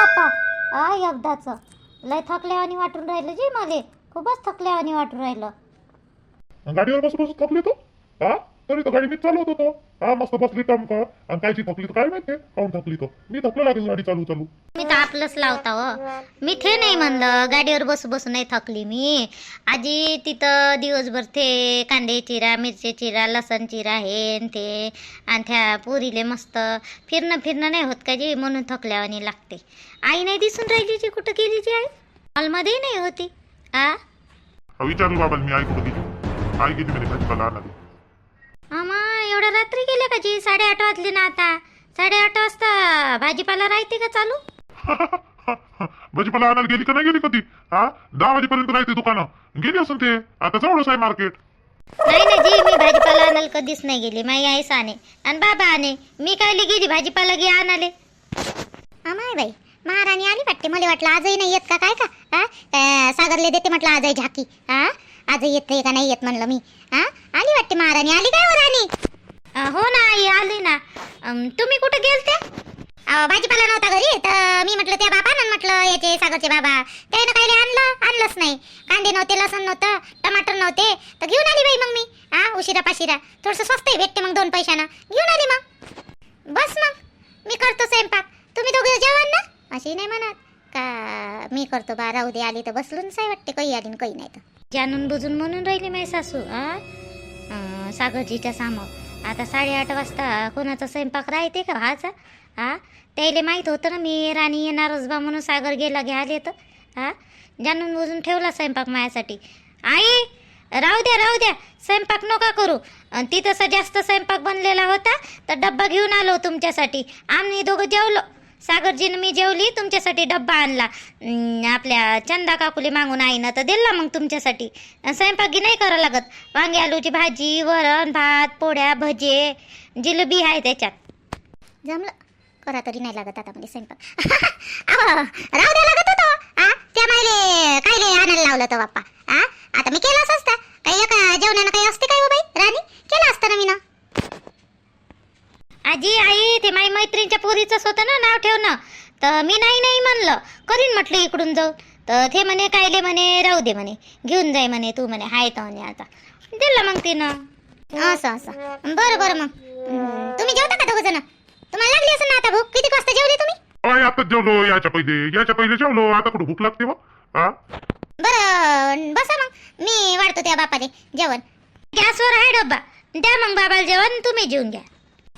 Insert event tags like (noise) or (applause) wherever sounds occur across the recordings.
बाप्पा आ एकदाचं. लय थकल्यावानी वाटून राहिलं जे मले. खूपच थकल्यावानी वाटून राहिलं. गाडीवर बसून बसून थकले तू? हा? तरी तो गाडी मी चालवत होतो. हा मस्त बसली काम कर आणि कायची थकली तर काय माहिती काऊन थकली तो? मी थकलो लागेल गाडी चालू चालू. मी तर आपलंच लावता हो. मी ते नाही म्हणलं. गाडीवर बसू बसू नाही थकली मी. आजी तिथं दिवसभर ते कांदे चिरा मिरची चिरा लसण चिरा हे न ते. आणि त्या पुरीले मस्त फिरणं फिरणं नाही होत का जी? म्हणून थकल्यावानी लागते. आई नाही दिसून राहिली जी? कुठं गेली जी आई? हॉलमध्ये नाही होती. आ? विचारलं बाबा मी आई कुठं गेली. आई गेली म्हणे भाजीपाला आणायला. आमा एवढ्या रात्री गेल्या का जी? साडेआठ वाजले ना आता. साडेआठ वाजता भाजीपाला राहते का चालू? (laughs) भाजीपाला आणायला गेली का नाही गेली कधी? हा? दहा वाजेपर्यंत राहते दुकानं. गेली असून ते. आता जवळच आहे मार्केट. नाही ना जी मी भाजीपाला आणायला कधीच नाही गेली. माई आई साने. आणि बाबा आणे मी कायले गेली भाजीपाला गे आणाले अमाय बाई महाराणी आली वाटते. मला वाटलं आजही नाही येत का? काय का? हा? अं, सागरले देते म्हटलं आजही झाकी. हा? आजही येते का नाही येत म्हणलं मी. हा? आली वाटते महाराणी. आली काय हो राणी? हो ना आई आली ना. तुम्ही कुठे गेलते? अहो, भाजीपाला नव्हता घरी तर मी म्हटलं त्या बाबा म्हटलं याचे सागरचे बाबा. त्यानं काही आणलं आणलंच नाही. कांदे नव्हते लसण नव्हतं टमाटर नव्हते. तर घेऊन आली बाई मग मी. हा उशिरा पाशिरा. थोडस स्वस्तही भेटते मग दोन पैशानं. घेऊन आली मग. बस मग. मी करतो स्वयंपाक. तुम्ही दोघे जेवण ना? अशी नाही म्हणत. का मी करतो बा. राहू दे आली तर बसलून साय वाटते. काही आली न काही नाही तर. जाणून बुजून म्हणून राहिली माझी सासू आ? सागरजीच्या सामोर. आता साडेआठ वाजता कोणाचा स्वयंपाक राहते का व्हायचा हा त्याला माहीत होतं ना मी राणी येणारच बा म्हणून सागर गेला घ्यायला तर हा जाणून बुजून ठेवला स्वयंपाक माझ्यासाठी. आई! राहू द्या राहू द्या. स्वयंपाक नका करू. अन् ती तसा जास्त स्वयंपाक बनलेला होता तर डब्बा घेऊन आलो तुमच्यासाठी. आम्ही दोघं जेवलो. सागरजीनं मी जेवली तुमच्यासाठी डब्बा आणला. आपल्या चंदा काकुली मागून आईनं तर दिला मग तुमच्यासाठी. स्वयंपाकी नाही करावं लागत. वांगे आलूची भाजी वरण भात पोळ्या भजे जिलेबी आहे त्याच्यात. जमलं? करा तरी नाही लागत आता म्हणजे स्वयंपाक. (laughs) राहू द्या लागत होतो. त्या मायले कायले आणायला लावलं तर बाप्पा. आ आता मी केलाच असता. काही एका जेवणानं काही असते काय हो बाई? राणी? केलं असतं ना मी ना आजी आई ते माझ्या मैत्रिणीच्या पोरीचंच होतं ना नाव ठेवणं. तर मी नाही नाही म्हणलं. करीन म्हटलं इकडून जाऊ तर ते म्हणे कायले म्हणे राहू दे म्हणे. घेऊन जाय म्हणे तू म्हणे. हाय तर म्हणे आता. दिलं मग तिनं. असं असं. बरं बरं मग. तुम्ही जेवता का दोघं जण? तुम्हाला लागली असं ना आता भूक? किती वाजता जेवले तुम्ही? आता जेवलो. याच्या पहिले याच्या पहिले जेवलो. आता कुठं भूक लागते मग हा बरं बसा मग. मी वाढतो त्या बापाले. जेवण. गॅसवर आहे डब्बा. द्या मग बाबाला जेवण. तुम्ही जेवून घ्या.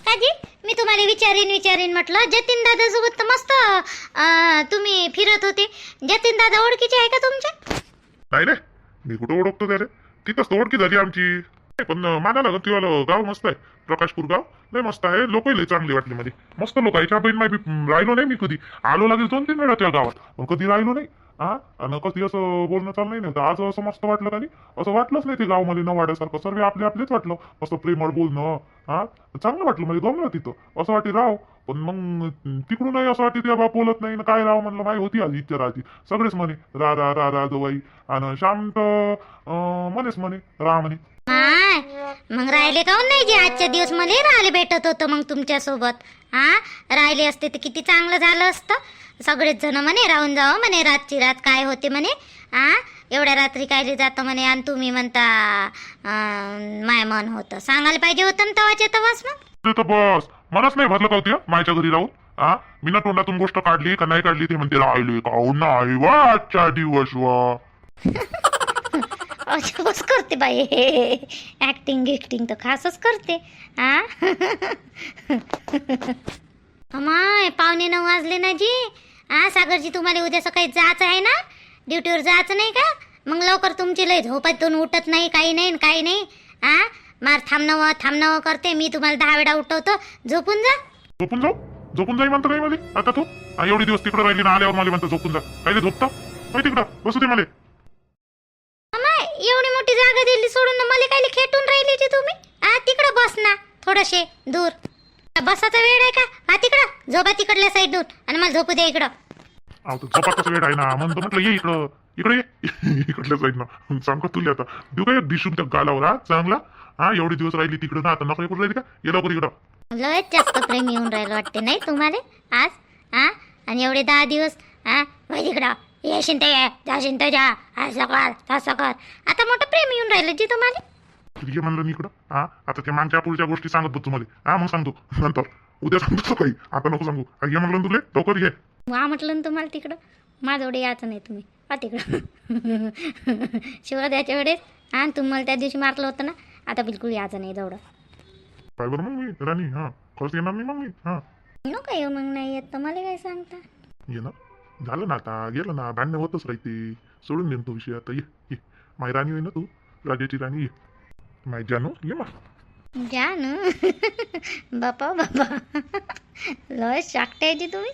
काजी मी तुम्हाला विचारीन विचारीन म्हटलं जतीन दादा सोबत तर मस्त अं, तुम्ही फिरत होते. जतीन दादा ओळखीचे आहे का तुमच्या? नाही रे मी कुठं ओळखतो त्याला? तिथंच तर ओळखी झाली आमची. पण माना लागत तिला गाव मस्त आहे. प्रकाशपूर गाव. लय मस्त आहे. लोकही लय चांगली वाटली मध्ये मस्त लोक आहे. बहीण माय राहिलो नाही मी कधी. आलो लागेल दोन तीन वेळा त्या गावात. पण कधी राहिलो नाही. हा आणि कधी असं बोलणं चाललं नाही. ना तर आज असं मस्त वाटलं का नाही? असं वाटलंच नाही ते गावमध्ये न वाड्यासारखं सर्व आपले आपलेच वाटलं. असं प्रेमळ बोलणं. हा चांगलं वाटलं म्हणजे गमलं तिथं. असं वाटे राव. पण मग तिकडूनही असं वाटते त्या बाप बोलत नाही. ना काय राव म्हणलं? माय होती आज इच्छा राहती. सगळेच म्हणे रा रा रा रा जवाई आणि शांत अं, म्हणेच म्हणे रा म्हणे. माय मग राहिले काऊन नाही जे आजच्या दिवस मला राहिले भेटत होतं मग तुमच्यासोबत हा? राहिले असते तर किती चांगलं झालं असतं. सगळेच जण म्हणे राहून जावं म्हणे रातची रात काय होते म्हणे. हा? एवढ्या रात्री कायले जातं म्हणे आणि तुम्ही म्हणता माय मन होतं. सांगायला पाहिजे होतं ना तवाच्या तवाच मग. तर बस. मनच नाही भरलं का होती मायच्या घरी राहून. हा? मी ना तोंडातून गोष्ट काढली का नाही काढली ते म्हणते राहिली का हो? नाही वा आजच्या दिवस वा (laughs) अजबच करते बाई. ॲक्टिंग गिक्टिंग तर खासच करते. आ? अमाय पाहुणे नऊ वाजले ना जी. हा सागरजी तुम्हाला उद्या सकाळी जायचं आहे ना? ड्युटीवर जायचं नाही का? मग लवकर तुमची लय झोपातून उठत नाही काही नाही काही नाही. आ? मार थांबणं थांबणं करते. मी तुम्हाला दहा वेळा उठवतो. झोपून जा. झोपून जाऊ? झोपून जाई म्हणतो काही मला? आता तू? एवढे दिवस तिकडे राहिली ना आल्यावर मला म्हणतो झोपून जा. काही झोपता. तिकडं? बसू दे मला. एवढी मोठी जागा दिली सोडून ना मला काय खेटून राहिली जी तुम्ही? आ तिकडं बस ना थोडसे दूर. बसाचा वेळ आहे का? हा तिकडं झोपा तिकडल्या साईडून आणि मला झोपू द्या इकडं. अहो झोपाचा वेळ आहे ना. म्हणतो म्हटलं ये इकडं. इकडे (laughs) इकडल्या साईडनं. सांगतो तुला आता. देऊ काय दिसून त्या गालावर हा? चांगला? हा एवढे दिवस राहिली तिकडं ना. आता नका करून राहिली का? ये लवकर इकडं. लयच जास्त प्रेम येऊन राहिलं वाटते नाही तुम्हाला? आज? हा आणि एवढे दहा दिवस हा वय तिकडं येशील ते ये जाशील ते जा. असं कर तसं कर आता मोठं प्रेम येऊन राहिलं जी तुम्हाला किती म्हणलं मी इकडं. हा आता ते मागच्या पुढच्या गोष्टी सांगत बघ तुम्हाला हा मग सांगतो. नंतर. उद्या सांगतो काही आता नको सांगू. हा, ये म्हणलं ना तुले? लवकर ये. वा म्हटलं ना तुम्हाला तिकडं. माझ्याकडे यायचं नाही तुम्ही. पा तिकडं. (laughs) शिवरात्याच्या वेळेस हा तुम्हाला त्या दिवशी मारलं होतं ना आता बिलकुल यायचं नाही जवळ काय बरं मग मी राणी. हा खरंच येणार नाही मग मी. हा. नको येऊ मग नाही येत तर मला काय सांगता? ये ना झालं ना आता गेलं ना भांडणं होतच राहते. सोडून देईन तो विषय आता ये ये. माय राणी होई ना तू राजाची राणी ये. माय जानू ये मा जा ना बापा बापा. लय शाकटे जी तुम्ही.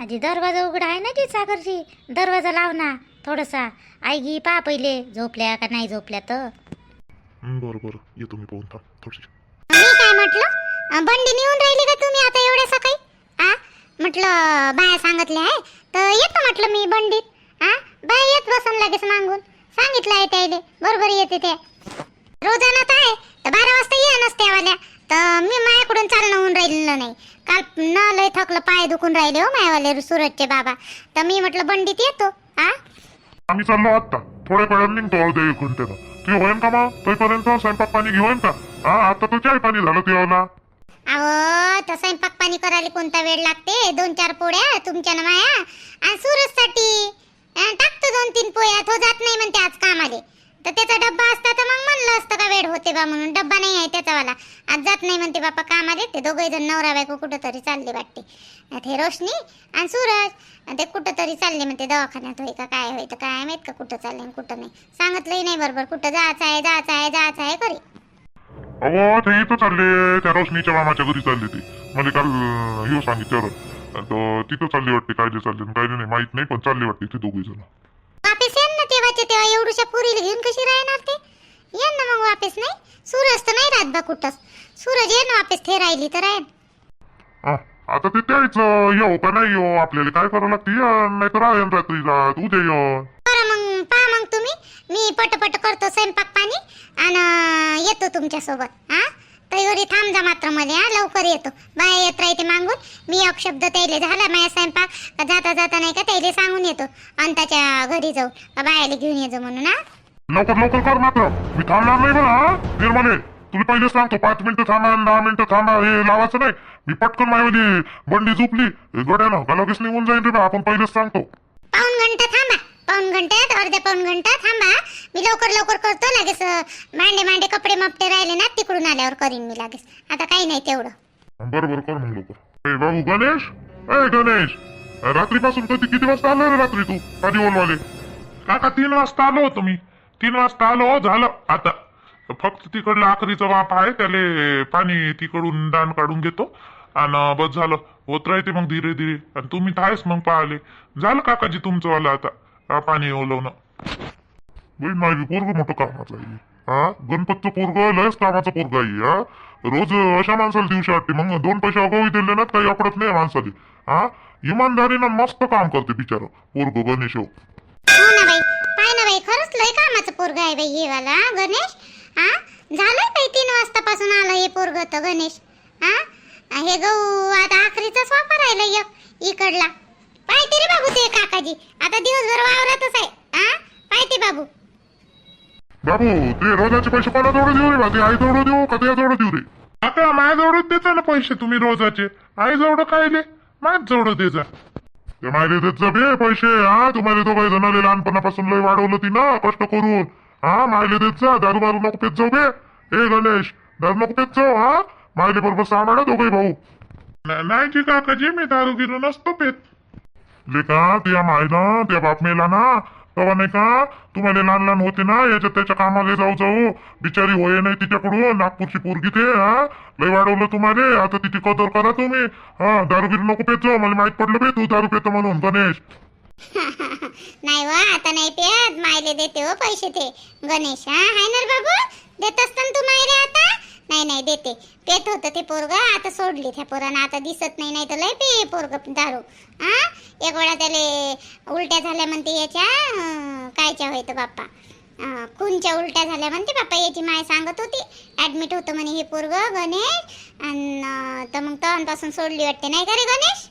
आजी दरवाजा उघडा आहे ना जी सागरची दरवाजा लाव ना थोडासा. आई गी पा पहिले झोपल्या का नाही झोपल्या तर. हं, बरं बरं. येतो मी पाहून थांब थोडीशी. मी काय म्हटलं? अं, बंडी नेऊन राहिली का तुम्ही आता एवढ्या सकाळी आ म्हटलं बाया सांगितल्या आहे तर येतो म्हटलं मी बंडीत. हा बाय येत बसून लगेच मागून. सांगितलं आहे त्याले बरोबर येते ते. रोजाना तर आहे तर बारा वाजता ये नसते वाल्या तर मी मायाकडून चालणं होऊन राहिलेलं नाही. काल न लय थकलं पाय दुखून राहिले हो मायावाले सुरतचे बाबा. तर मी म्हटलं बंडीत येतो. हा आम्ही चाललो आत्ता. थोड्या वेळात निघतो अर्ध्या एक घंट्यानं तू होईन का मग? तोपर्यंत स्वयंपाक पाणी घेऊन का? हा आता तर चाय पाणी झालं तेव्हा अहो तर स्वयंपाक पाणी करायला कोणता वेळ लागते? दोन चार पोळ्या तुमच्या ना माया. आणि सुरजसाठी टाकतो दोन तीन पोळ्या. तो जात नाही म्हणते आज कामाले. तर त्याचा डब्बा असता तर मग म्हणलं असतं का वेळ होते बा म्हणून. डब्बा नाही आहे त्याचावाला. आज जात नाही म्हणते बापा कामाले. ते दोघे जण नवरा बायको कुठंतरी चालले वाटते. ते रोशनी आणि सूरज. आणि ते कुठंतरी चालले म्हणते दवाखान्यात. होय का काय? होय तर काय माहीत का कुठं चालले आणि कुठं नाही. सांगितलंही नाही बरोबर. कुठं जायचं आहे जायचं आहे जायचं आहे करी. अहो ते इथं चालले त्या रोशनीच्या मामाच्या घरी चालले ते मला काल येऊ सांगितलं तर तिथं चालली वाटते काय जे चालले काय नाही माहीत नाही पण चालली वाटते ते दोघे जण. वापस येन ना तेव्हाच्या तेव्हा एवढूशा पुरीला घेऊन कशी राहणार ते? येन ना मग वापस नाही? सूरज तर नाही राहत बा कुठंच. सूरज येन वापस ते राहिली तर राहीन आता ते त्याच येऊ का नाही येऊ? आपल्याला काय करावं लागते? नाही तर राहीन रात्री रात उद्या येऊ बरं मग पहा मग तुम्ही. मी पटपट करतो स्वयंपाक पाणी. आणि येतो तुमच्यासोबत हा? तयारी थांब जा मात्रमध्ये हा लवकर येतो. बाया येत राहते मागून. मी एक शब्द त्याले झाला माझ्या स्वयंपाक. का जाता जाता नाही का त्याले सांगून येतो. अंताच्या घरी जाऊ का बायाला घेऊन येतो म्हणून हा? लवकर लवकर कर मात्र मी थांबणार नाही बरं हा? निर्मले तुला पहिले सांगतो पाच मिनिटं थांबा आणि दहा मिनिटं थांबा हे लावायचं नाही. मी पटकन माझ्यामध्ये बंडी झोपली. गड्यानं लगेच निघून जाईन रे बा आपण पहिलेच सांगतो. पाऊन घंटा थांबा. पाऊन घंट्यात अर्ध्या पाऊन घंटा थांबा मी लवकर लवकर करतो लगेच मांडे मांडे कपडे मपटे राहिले ना तिकडून आल्यावर करीन मी लगेच. आता काही नाही तेवढं. बरोबर कर मग लवकर. ए बाबू गणेश? ए गणेश! रात्रीपासून कधी किती वाजता आलो रे रात्री तू कधी बोलवाले काका तीन वाजता आलो होतो मी. तीन वाजता आलो हो, झालं. आता फक्त तिकडलं आखरीचं वाप आहे त्याले पाणी तिकडून दान काढून घेतो. आणि बस झालं. होत राहते मग धीरे धीरे. आणि तुम्ही तर आहेच मग पाहिले. झालं काकाजी तुमचं वाला आता. हा, पाणी ओलवणं बाई माझी पोरग मोठं कामाचं आहे. हा गणपतचं पोरग लयच कामाचं पोरग आहे हा रोज अशा माणसाला दिवशी वाटते मग दोन पैसे अगावी दिले ना काही आपडत नाही माणसाले. हा इमानदारीनं मस्त काम करते बिचार पोरग गणेश. हो. हो ना बाई पाय ना बाई खरंच लय कामाचं पोरग आहे बाई हे वाला गणेश? हा झालंय बाई तीन वाजतापासून आलं हे पोरग तर गणेश. हा हे गहू आता आखरीचाच वापर राहिला एक इकडला. पाहते रे बाबू ते काकाजी. आता दिवसभर वावरातच आहे. हा पाहते बाबू. बाबू ते रोजाचे पैसे कोणाजवळ देऊ रे बा? ते आईजवळ देऊ का त्याजवळ देऊ रे? काका माझ्याजवळच देता ना पैसे तुम्ही रोजाचे. आईजवळ कायले माझ्याजवळ देजा ते मायले देत जा बे पैसे. हा तुम्हाला तो काही जणाले लहानपणापासून लय वाढवलं ती ना कष्ट करून. हा मायले देत जा. दारू मारू नको पेत जाऊ बे. ए गणेश दारू नको पेत जाऊ हा? मायले बरोबर सांभाळा दोघे भाऊ. नाही जी काकाजी मी दारू गिरू नसतो पेत. लेका त्या मायला त्या बाप मेला ना तेव्हा नाही का तुम्हाला लहान लहान होते ना याच्यात त्याच्या कामाला जाऊ जाऊ बिचारी होय नाही तिच्याकडून नागपूरची पोरगी ते हा लय वाढवलं तुम्हाला आता तिची कदर करा तुम्ही हा दारू बिरू नको पेचो मला माहीत पडलं बे तू दारू पेतो म्हणून गणेश. (laughs) नाही वा आता नाही पेत मायले देते हो पैसे ते. गणेश हा हाय ना बाबू देत असताना तू मायले आता? नाही नाही देते. पेत होतं ते पोरग आता सोडली त्या पोरानं. आता दिसत नाही नाही तर लय पे पोरग दारू. हा एक वेळा त्याला उलट्या झाल्या म्हणते याच्या. कायच्या होय बाप्पा. खूनच्या उलट्या झाल्या म्हणते बाप्पा. याची माय सांगत होती. ऍडमिट होतं म्हणे हे पोरग गणेश. आणि तर मग तेव्हापासून सोडली वाटते. नाही का रे गणेश?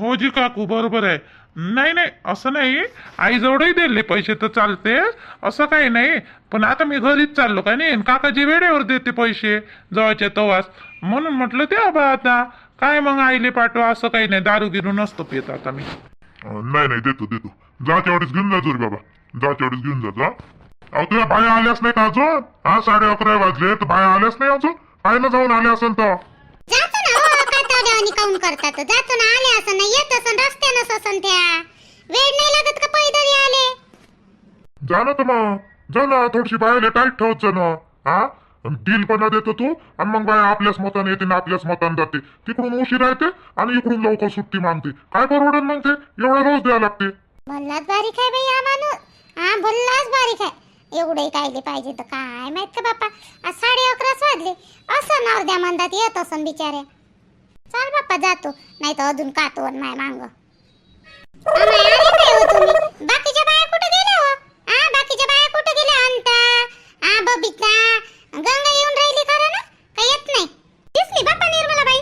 हो जी काकू बरोबर आहे. नाही नाही असं नाही. आईजवळही दिले पैसे तर चालते. असं काही नाही. पण आता मी घरीच चाललो काय नाही? आणि काकाजी वेळेवर देते पैसे जवळच्या तवास. म्हणून म्हटलं ते बा आता. काय मग आईले पाठवा असं काही नाही. दारू गिरू नसतो पित आता मी. नाही नाही देतो देतो. जा तेवढेच घेऊन जा जोरी बाबा. जा तेवढेच घेऊन जा जा. अहो तुझ्या बाया आल्याच नाही का अजून. हा साडे अकरा वाजले तर बाया आल्याच नाही अजून. पाहिलं जाऊन आल्या असेल तर. कातावड्यावानी काऊन करतात. जातो ना आले असं ना येत असं रस्त्यानंच असं त्या. वेळ नाही लागत का पैदल आले जा ना तर मग. जा ना थोडीशी बायाला टाईट ठेवत जा ना हा पण देतो तू. आणि मग बाया आपल्याच मताने येते ना आपल्याच मताने जाते. तिकडून उशीर येते आणि इकडून लवकर सुट्टी मागते काय परवडन मग ते? एवढा रोज द्यावं लागते. भल्लाच बारीक आहे बाई हा माणूस. हा भल्लाच बारीक आहे. एवढे कायले पाहिजे तर काय माहीत का बापा? आज साडे अकराच वाजले. असं नवद्या मंदात येत असन बिचाऱ्या. चाल बाप्पा जातो. नाही तर अजून कातो माय मांग. हो बाकीच्या बाया कुठे गेल्या हो? बाकीच्या बाया कुठे गेल्या अंता? बबिता? गंगा येऊन राहिली खरं ना? काय येत नाही. दिसली बाप्पा निर्मला बाई.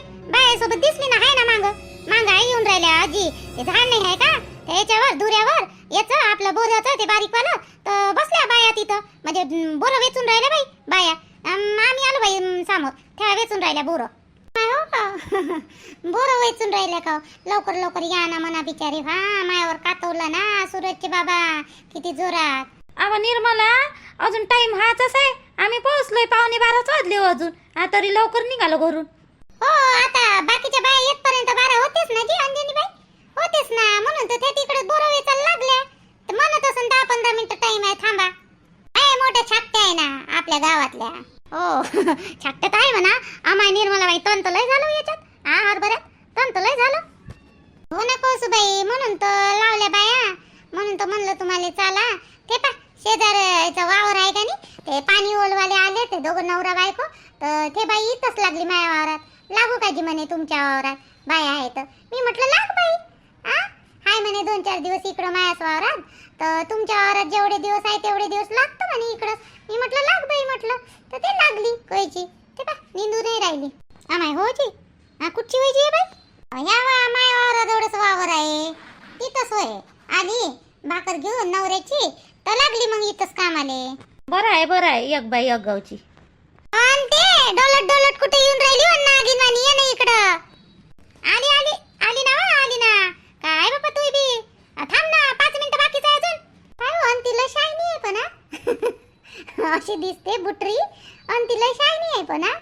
दिसली ना हाय ना मांग. मांग आई येऊन राहिल्या आजी. ते झाड नाही आहे का? त्याच्यावर दुऱ्यावर. याच आपलं बोराचं ते बारीक वाला तर बसल्या बाया तिथं. म्हणजे बोरं वेचून राहिल्या बाई बाया. आम्ही आलो बाई समोर. त्या वेचून राहिल्या बोरं. काय हो का? (laughs) बोरं वेचून राहिल्या का हो? लवकर लवकर या ना म्हणा बिचारे. हा मायावर कातवलं ना सूरजचे बाबा. किती जोरात. अहो निर्मला अजून टाइम हाच आहे. आम्ही पोहोचलोय पावणे बाराच वाजले हो अजून. हा तरी लवकर निघालो घरून. हो आता बाकीच्या बाया येतपर्यंत बारा होतेच ना जी अंजनी बाई होतेच ना म्हणून तर त्या तिकडे बोरं वेचायला लागल्या तर म्हणत असून दहा पंधरा मिनिटं टाइम आहे थांबा आहे मोठ्या छाकट्या आहे ना आपल्या गावातल्या. हो (laughs) छाटत आहे म्हणा. आम्हा निर्मला बाई तंत लय झालं याच्यात. हा हरभऱ्यात तंत लय झालं. हो, हो ना कौसुबाई म्हणून तर लावल्या बाया. म्हणून तर म्हणलं तुम्हाला चाला. ते पा शेजारचा वावर आहे का नाही? ते पाणी ओलवाले आले ते दोघं नवरा बायको. तर ते बाई इथंच लागली माझ्या वावरात. लागू का जी म्हणे तुमच्या वावरात. बाया आहे तर. मी म्हटलं लाग बाई. आ? हाय म्हणे दोन चार दिवस इकडं मायाच वावरात. तर तुमच्या वावरात जेवढे दिवस आहे तेवढे दिवस लागतं म्हणे इकडं. मी म्हटलं लाग बाई म्हटलं. तर ते लागली कयची ते पा निंदू नाही राहिली. आमाय हो जी. हा कुठची आहे बाई? ह्या वा माया वावराजवळच वावर आहे. तिथंच होय. आली. भाकर घेऊन नवऱ्याची. तर लागली मग इथंच कामाले. बरं आहे बरं आहे. एक बाई एक गावची. आणि ते डोलट डोलट कुठे येऊन राहिली? नागिन वाणी ये ना इकडं. आली आली आली ना वा, आली ना काय बाबा तू बी आ, थांब ना पाच मिनिटं बाकीच आहे अजून काय हो आणि तिला शायनी आहे पण हा? अशी दिसते बुटरी. आणि तिला शायनी आहे पण हा?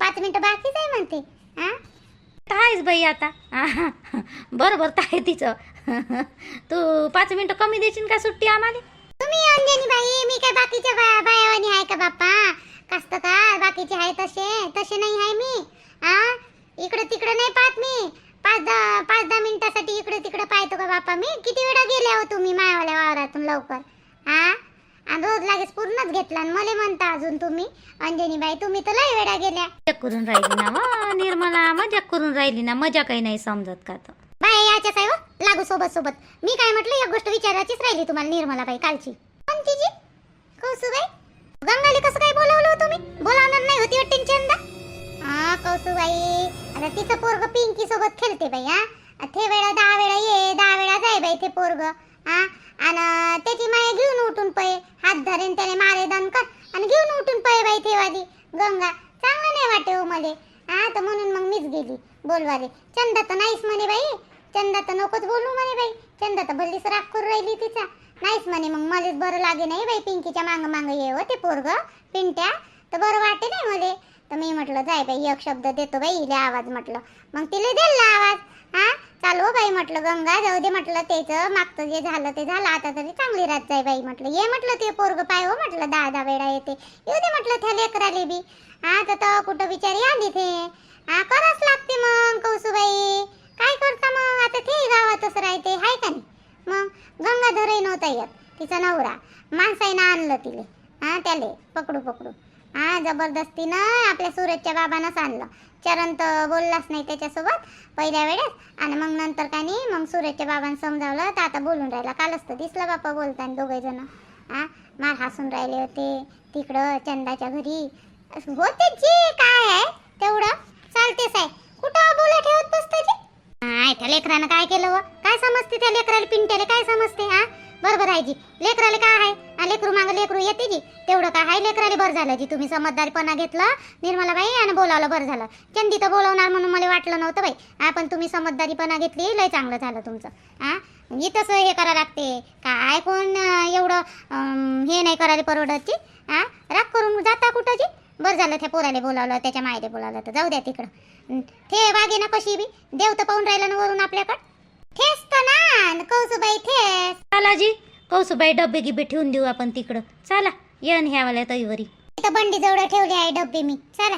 पाच मिनिटं बाकीच आहे म्हणते. हा? आहेच बाई आता. बरोबर आहे तिचं. तू पाच मिनिटं कमी देशील का सुट्टी आम्हाला? तुम्ही अंजनी बाई मी काय बाकीच्या बाया बायावानी आहे का बाप्पा? कास्त का बाकीचे आहे तसे तसे नाही आहे मी. हा? इकडे तिकडे नाही पाहत मी. पाच दहा पाच दहा मिनिटासाठी इकडे तिकडे पाहतो का बाप्पा मी? किती वेळा गेले हो तुम्ही मायावाल्या वावरातून लवकर? आणि रोज लागेच पूर्णच घेतला आणि मला म्हणता अजून तुम्ही अंजनी बाई तुम्ही तर लय वेळा गेल्या. मजाक करून राहिली ना व निर्मला मजाक करून राहिली ना मजा काही नाही समजत का तर बाय याच्याच आहे हो, लागू सोबत सोबत मी काय म्हटलं एक गोष्ट विचारायचीच राहिली तुम्हाला निर्मला बाई कालची. कोणती जी कौसुबाई? गंगाली कसं काय बोलावलं हो तुम्ही? बोलावणार नाही होती वाटते चंदा? हा कौसुबाई आता तिचं पोरग पिंकी सोबत खेळते बाई हा. ते वेळा दहा वेळा ये दहा वेळा जाय बाई ते पोरग हा. आणि त्याची माय घेऊन उठून पळे हात धरेन त्याने मारे दन कर आणि घेऊन उठून पळे बाई तेवाली गंगा चांगलं नाही वाटे हो मले. हा तर म्हणून मग मीच गेली. बोलवाले चंदा तर नाहीच म्हणे बाई. चंदा तर नकोच बोलू म्हणे बाई. चंदा तर भल्लीच राग करून राहिली तिचा. नाहीच म्हणे मग मलाच बरं लागे नाही बाई पिंकीच्या मांग मांग ये हो ते पोरग. पिंट्या तर बरं वाटे नाही मले. तर मी म्हटलं जाय बाई एक शब्द देतो बाई इले आवाज म्हटलं. मग तिला दिला आवाज. म्हटलं गंगा जाऊ दे म्हटलं त्याचं मागचं जे झालं ते झालं आता तरी चांगली रात जाय बाई म्हटलं. ये म्हटलं ते पोरग पाय हो म्हटलं दहा दहा वेळा येते. येऊ दे म्हटलं त्या लेकराले बी. हा तर कुठं बिचारी आली ते? हा करावंच लागते मग कौसुबाई. काय करता मग? आता ते गावातच राहते हाय का नाही? मग गंगाधरही नव्हता येत तिचा नवरा. माणसाईनं आणलं तिले हा त्याले पकडू पकडू. हा जबरदस्तीनं आपल्या सूरजच्या बाबानंच आणलं चरण तर बोललाच नाही त्याच्यासोबत पहिल्या वेळेस. आणि मग नंतर काय नाही मग सूरजच्या बाबांना समजावलं. तर आता बोलून राहिला. कालच तर दिसलं बाप्पा बोलताना दोघे जण. हा मार हसून राहिले होते. तिकडं चंदाच्या घरी. होते जे काय आहे तेवढं. चालतेच आहे कुठं बोला ठेवत बसतं जे? त्या लेकरानं काय केलं व? काय समजते त्या लेकराला पिंट्याला? काय समजते हा? बरोबर आहे जी. लेकराले काय आहे? लेकरू मागं लेकरू येते जी. तेवढं काय आहे? लेकराले बरं झालं जी. तुम्ही समजदारीपणा घेतलं. निर्मलाबाई आणि बोलावलं बरं झालं. चंदी तर बोलवणार म्हणून मला वाटलं नव्हतं बाई. आपण पण तुम्ही समजदारीपणा घेतली. लय चांगलं झालं तुमचं. हा? इथंच हे करा लागते. काय कोण एवढं हे नाही करायला परवडत जी. हा? राग करून जाता कुठं जी? बरं झालं त्या पोराले बोलावलं त्याच्या मायले बोलावलं तर जाऊ द्या तिकडं. ते वागे ना कशी बी. देव तर पाहून राहिला ना वरून आपल्याकडं. ठेस तर ना कौसुबाई ठेस. चला जी कौसुबाई डब्बे गिब्बे ठेवून देऊ आपण तिकडं. चला येन ह्या वाल्या तईवरी. इथं बंडी जवळ ठेवली आहे डब्बे मी. चला.